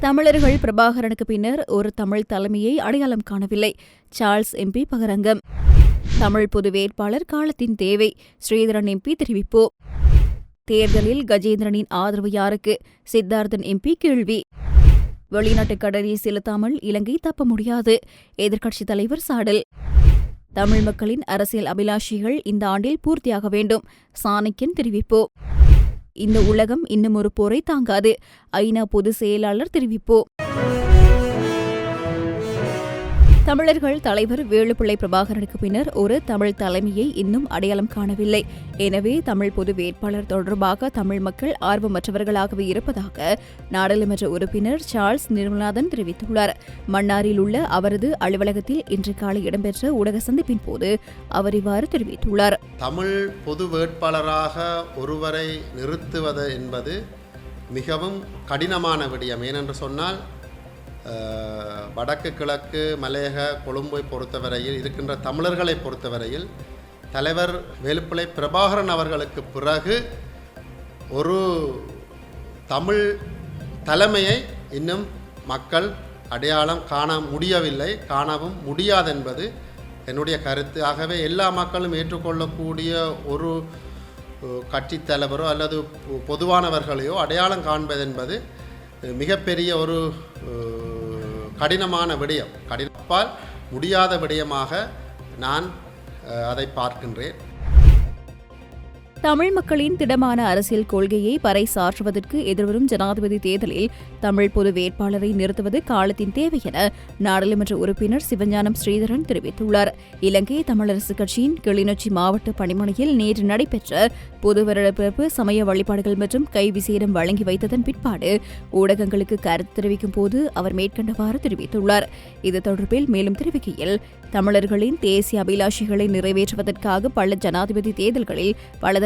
தமிழர்கள் பிரபாகரனுக்கு பின்னர் ஒரு தமிழ் தலைமையை அடையாளம் காணவில்லை. Charles MP பகரங்கம். தமிழ் பொது வேட்பாளர் காலத்தின் தேவை. ஸ்ரீதரன் எம்பி தெரிவிப்பு. தேர்தலில் கஜேந்திரனின் ஆதரவு யாருக்கு? சித்தார்த்தன் எம்பி கேள்வி. வெளிநாட்டு கடனை செலுத்தாமல் இலங்கை தப்ப முடியாது. எதிர்க்கட்சித் தலைவர் சாடல். தமிழ் மக்களின் அரசியல் அபிலாஷிகள் இந்த ஆண்டில் பூர்த்தியாக வேண்டும். சாணக்கியன் தெரிவிப்பு. இந்த உலகம் இன்னும் ஒரு போரை தாங்காது. ஐநா பொதுச் செயலாளர் தெரிவிப்பு. தமிழர்கள் தலைவர் வேலுப்பிள்ளை பிரபாகரனுக்கு பின்னர் ஒரு தமிழ் தலைமையை இன்னும் அடையாளம் காணவில்லை. எனவே தமிழ் பொது வேட்பாளர் தொடர்பாக தமிழ் மக்கள் ஆர்வமற்றவர்களாகவே இருப்பதாக நாடாளுமன்ற உறுப்பினர் சார்ல்ஸ் நிர்மலாதன் தெரிவித்துள்ளார். மன்னாரில் உள்ள அவரது அலுவலகத்தில் இன்று காலை இடம்பெற்ற ஊடக சந்திப்பின் போது அவர் இவ்வாறு தெரிவித்துள்ளார். தமிழ் பொது வேட்பாளராக ஒருவரை நிறுத்துவது என்பது மிகவும் கடினமான விடயம். ஏனென்று சொன்னால் வடக்கு கிழக்கு மலையக கொழும்பை பொறுத்தவரையில் இருக்கின்ற தமிழர்களை பொறுத்தவரையில் தலைவர் வேலுப்பிள்ளை பிரபாகரன் அவர்களுக்கு பிறகு ஒரு தமிழ் தலைமையை இன்னும் மக்கள் அடையாளம் காண முடியவில்லை காணவும் முடியாதென்பது என்னுடைய கருத்து. ஆகவே எல்லா மக்களும் ஏற்றுக்கொள்ளக்கூடிய ஒரு கட்சி தலைவரோ அல்லது பொ- பொதுவானவர்களையோ அடையாளம் காண்பதென்பது மிகப்பெரிய ஒரு கடினமான விடயம். கடினப்பால் முடியாத விடயமாக நான் அதை பார்க்கின்றேன். தமிழ் மக்களின் திடமான அரசியல் கொள்கையை பறைசாற்றுவதற்கு எதிர்வரும் ஜனாதிபதி தேர்தலில் தமிழ் பொது வேட்பாளரை நிறுத்துவது காலத்தின் தேவை என நாடாளுமன்ற உறுப்பினர் சிவஞானம் ஸ்ரீதரன் தெரிவித்துள்ளார். இலங்கை தமிழரசு கட்சியின் கிளிநொச்சி மாவட்ட பணிமனையில் நேற்று நடைபெற்ற பொது வருடப்பிறப்பு சமய வழிபாடுகள் மற்றும் கைவிசேடம் வழங்கி வைத்ததன் பிற்பாடு ஊடகங்களுக்கு கருத்து தெரிவிக்கும் போது அவர் மேற்கண்டவாறு தெரிவித்துள்ளார். இது தொடர்பில் மேலும் தெரிவிக்கையில் தமிழர்களின் தேசிய அபிலாஷைகளை நிறைவேற்றுவதற்காக பல ஜனாதிபதி தேர்தல்களில்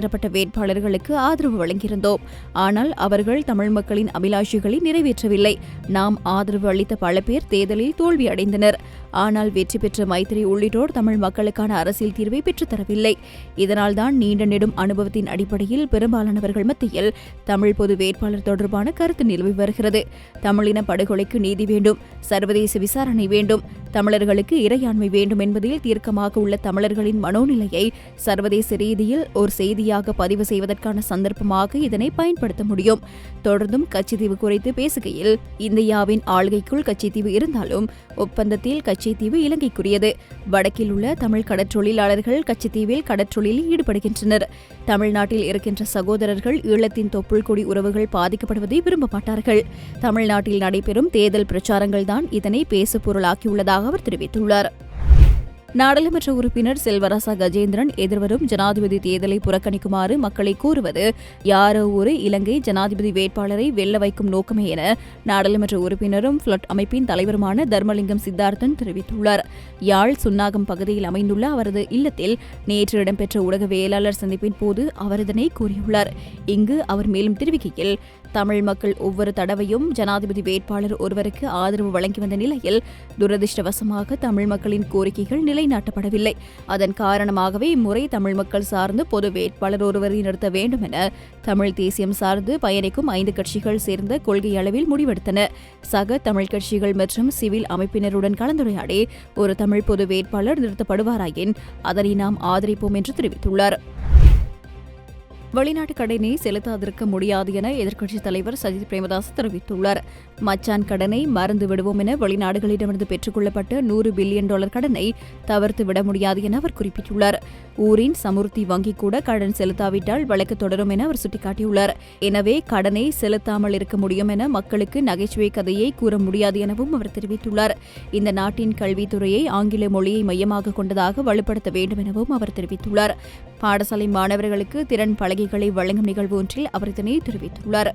பலதரப்பட்ட வேட்பாளர்களுக்கு ஆதரவு வழங்கியிருந்தோம். ஆனால் அவர்கள் தமிழ் மக்களின் அபிலாஷைகளை நிறைவேற்றவில்லை. நாம் ஆதரவு அளித்த பல பேர் தேர்தலில் தோல்வி அடைந்தனர் ஆனால் வெற்றி பெற்ற மைத்திரி உள்ளிட்டோர் தமிழ் மக்களுக்கான அரசியல் தீர்வை பெற்றுத்தரவில்லை. இதனால்தான் நீண்ட நெடும் அனுபவத்தின் அடிப்படையில் பெரும்பாலானவர்கள் மத்தியில் தமிழ் பொது வேட்பாளர் தொடர்பான கருத்து நிலவி வருகிறது. தமிழின படுகொலைக்கு நீதி வேண்டும் சர்வதேச விசாரணை வேண்டும் தமிழர்களுக்கு இறையாண்மை வேண்டும் என்பதில் தீர்க்கமாக உள்ள தமிழர்களின் மனோநிலையை சர்வதேச ரீதியில் ஒரு செய்தியாக பதிவு செய்வதற்கான சந்தர்ப்பமாக இதனை பயன்படுத்த முடியும். தொடர்ந்தும் கச்சித்தீவு குறித்து பேசுகையில் இந்தியாவின் ஆளுகைக்குள் கச்சித்தீவு இருந்தாலும் ஒப்பந்தத்தில் கச்சைத்தீவு இலங்கைக்குரியது. வடக்கில் உள்ள தமிழ் கடற்றொழிலாளர்கள் கச்சைத்தீவில் கடற்றொழிலில் ஈடுபடுகின்றனர். தமிழ்நாட்டில் இருக்கின்ற சகோதரர்கள் ஈழத்தின் தொப்புள் கொடி உறவுகள் பாதிக்கப்படுவதை விரும்ப மாட்டார்கள் தமிழ்நாட்டில் நடைபெறும் தேர்தல் பிரச்சாரங்கள்தான் இதனை பேசு பொருளாக்கியுள்ளதாக அவர் தெரிவித்துள்ளார். நாடாளுமன்ற உறுப்பினர் செல்வராசா கஜேந்திரன் எதிர்வரும் ஜனாதிபதி தேர்தலை புறக்கணிக்குமாறு மக்களை கூறுவது யாரோ ஒரு இலங்கை ஜனாதிபதி வேட்பாளரை வெல்ல வைக்கும் நோக்கமே என நாடாளுமன்ற உறுப்பினரும் பிளட் அமைப்பின் தலைவருமான தர்மலிங்கம் சித்தார்த்தன் தெரிவித்துள்ளார். யாழ் சுன்னாகம் பகுதியில் அமைந்துள்ள அவரது இல்லத்தில் நேற்று இடம்பெற்ற ஊடகவியலாளர் சந்திப்பின் போது அவர் இதனை கூறியுள்ளார். இங்கு அவர் மேலும் தெரிவிக்கையில் தமிழ் மக்கள் ஒவ்வொரு தடவையும் ஜனாதிபதி வேட்பாளர் ஒருவருக்கு ஆதரவு வழங்கி வந்த நிலையில் துரதிர்ஷ்டவசமாக தமிழ் மக்களின் கோரிக்கைகள் நிலைநாட்டப்படவில்லை. அதன் காரணமாகவே இம்முறை தமிழ் மக்கள் சார்ந்து பொது வேட்பாளர் ஒருவரை நிறுத்த வேண்டும் என தமிழ் தேசியம் சார்ந்து பயணிக்கும் ஐந்து கட்சிகள் சேர்ந்த கொள்கை அளவில் முடிவெடுத்தன. சக தமிழ் கட்சிகள் மற்றும் சிவில் அமைப்பினருடன் கலந்துரையாடி ஒரு தமிழ் பொது வேட்பாளர் நிறுத்தப்படுவாராயின் அதனை நாம் ஆதரிப்போம் என்று தெரிவித்துள்ளார். வெளிநாட்டு கடனை செலுத்தாதிருக்க முடியாது என எதிர்க்கட்சித் தலைவர் சஜித் பிரேமதாஸ் தெரிவித்துள்ளார். மச்சான் கடனை மறந்து விடுவோம் என வெளிநாடுகளிடமிருந்து பெற்றுக்கொள்ளப்பட்ட நூறு பில்லியன் டாலர் கடனை தவிர்த்து விட முடியாது என அவர் குறிப்பிட்டுள்ளார். ஊரின் சமுர்த்தி வங்கி கூட கடன் செலுத்தாவிட்டால் வழக்கு தொடரும் என அவர் சுட்டிக்காட்டியுள்ளார். எனவே கடனை செலுத்தாமல் இருக்க முடியும் என மக்களுக்கு நகைச்சுவை கதையை கூற முடியாது எனவும் அவர் தெரிவித்துள்ளார். இந்த நாட்டின் கல்வித்துறையை ஆங்கில மொழியை மையமாக கொண்டதாக வலுப்படுத்த வேண்டும் எனவும் அவர் தெரிவித்துள்ளார். பாடசாலை மாணவர்களுக்கு திறன் பலகைகளை வழங்கும் நிகழ்வு ஒன்றில் அவர் இதனை தெரிவித்துள்ளார்.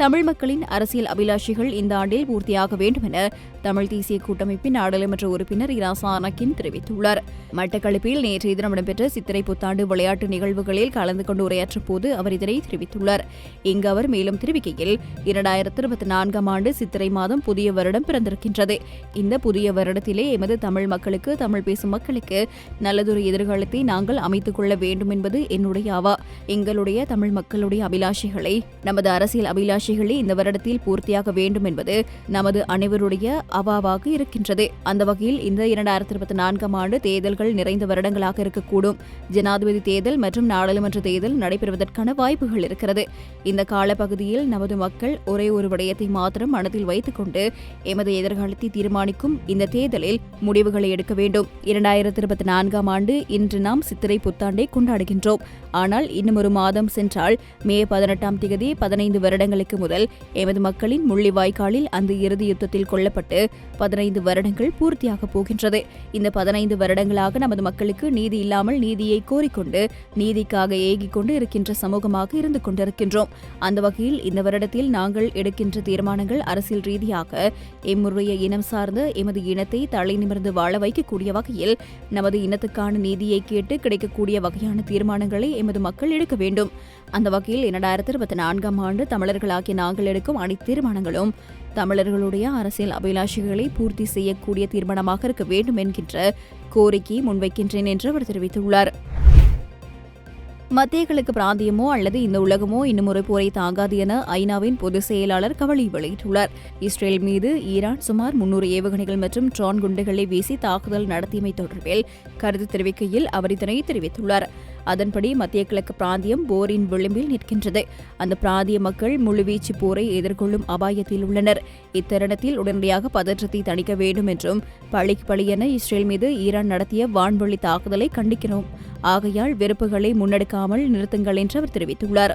தமிழ் மக்களின் அரசியல் அபிலாஷிகள் இந்த ஆண்டில் பூர்த்தியாக வேண்டும் என தமிழ் தேசிய கூட்டமைப்பின் நாடாளுமன்ற உறுப்பினர் இராசா அனக்கின் தெரிவித்துள்ளார். மட்டக்களப்பில் நேற்றைய தினம் இடம்பெற்ற சித்திரை புத்தாண்டு விளையாட்டு நிகழ்வுகளில் கலந்து கொண்டு உரையாற்றும் போது அவர் இதனை தெரிவித்துள்ளார். இங்கு அவர் மேலும் தெரிவிக்கையில் இரண்டாயிரத்தி இருபத்தி நான்காம் ஆண்டு சித்திரை மாதம் புதிய வருடம் பிறந்திருக்கின்றது. இந்த புதிய வருடத்திலே எமது தமிழ் மக்களுக்கு தமிழ் பேசும் மக்களுக்கு நல்லதொரு எதிர்காலத்தை நாங்கள் அமைத்துக் கொள்ள வேண்டும் என்பது என்னுடைய ஆவா எங்களுடைய தமிழ் மக்களுடைய அபிலாஷைகளை நமது அரசியல் அபிலாஷை முயற்சிகளை இந்த வருடத்தில் பூர்த்தியாக வேண்டும் என்பது நமது அனைவருடைய அவாவாக இருக்கின்றது. அந்த வகையில் இந்த இரண்டாயிரத்தி இருபத்தி நான்காம் ஆண்டு தேர்தல்கள் நிறைந்த வருடங்களாக இருக்கக்கூடும். ஜனாதிபதி தேர்தல் மற்றும் நாடாளுமன்ற தேர்தல் நடைபெறுவதற்கான வாய்ப்புகள் இருக்கிறது. இந்த காலப்பகுதியில் நமது மக்கள் ஒரே ஒரு விடயத்தை மாத்திரம் மனதில் வைத்துக் கொண்டு எமது எதிர்காலத்தை தீர்மானிக்கும் இந்த தேர்தலில் முடிவுகளை எடுக்க வேண்டும். இரண்டாயிரத்தி இருபத்தி நான்காம் ஆண்டு இன்று நாம் சித்திரை புத்தாண்டை கொண்டாடுகின்றோம். ஆனால் இன்னும் ஒரு மாதம் சென்றால் மே பதினெட்டாம் திகதி பதினைந்து வருடங்களுக்கு முதல் எமது மக்களின் முள்ளிவாய்க்காலில் அந்த இறுதி யுத்தத்தில் கொல்லப்பட்டு பதினைந்து வருடங்கள் பூர்த்தியாக போகின்றது. இந்த பதினைந்து வருடங்களாக நமது மக்களுக்கு நீதி இல்லாமல் நீதியை கோரிக்கொண்டு நீதிக்காக ஏகிக் கொண்டு இருக்கின்ற சமூகமாக இருந்து கொண்டிருக்கின்றோம். அந்த வகையில் இந்த வருடத்தில் நாங்கள் எடுக்கின்ற தீர்மானங்கள் அரசியல் ரீதியாக எம்முடைய இனம் சார்ந்த எமது இனத்தை தலை நிமிர்ந்து வாழ வைக்கக்கூடிய வகையில் நமது இனத்துக்கான நீதியை கேட்டு கிடைக்கக்கூடிய வகையான தீர்மானங்களை எமது மக்கள் எடுக்க வேண்டும். அந்த வகையில் இரண்டாயிரத்தி இருபத்தி நான்காம் ஆண்டு தமிழர்களாக தமிழர்களாகிய நாங்கள் எடுக்கும் அனைத்து தீர்மானங்களும் தமிழர்களுடைய அரசியல் அபிலாஷைகளை பூர்த்தி செய்யக்கூடிய தீர்மானமாக இருக்க வேண்டும் என்கின்ற கோரிக்கையை முன்வைக்கின்றேன் என்று அவர் தெரிவித்துள்ளார். மத்திய கிழக்கு பிராந்தியமோ அல்லது இந்த உலகமோ இன்னும் ஒரு போரை தாங்காது என ஐநாவின் பொதுச் செயலாளர் கவலை வெளியிட்டுள்ளார். இஸ்ரேல் மீது ஈரான் சுமார் முன்னூறு ஏவுகணைகள் மற்றும் ட்ரான் குண்டுகளை வீசி தாக்குதல் நடத்தியமை தொடர்பில் கருத்து தெரிவிக்கையில் அவர் இதனை தெரிவித்துள்ளார். அதன்படி மத்திய கிழக்கு பிராந்தியம் போரின் விளிம்பில் நிற்கின்றது. அந்த பிராந்திய மக்கள் முழுவீச்சு போரை எதிர்கொள்ளும் அபாயத்தில் உள்ளனர். இத்தருணத்தில் உடனடியாக பதற்றத்தை தணிக்க வேண்டும் என்றும் பழிக்கு பழி இஸ்ரேல் மீது ஈரான் நடத்திய வான்வழி தாக்குதலை கண்டிக்கிறோம். ஆகையால் வெறுப்புகளை முன்னெடுக்காமல் நிறுத்துங்கள் என்று அவர் தெரிவித்துள்ளார்.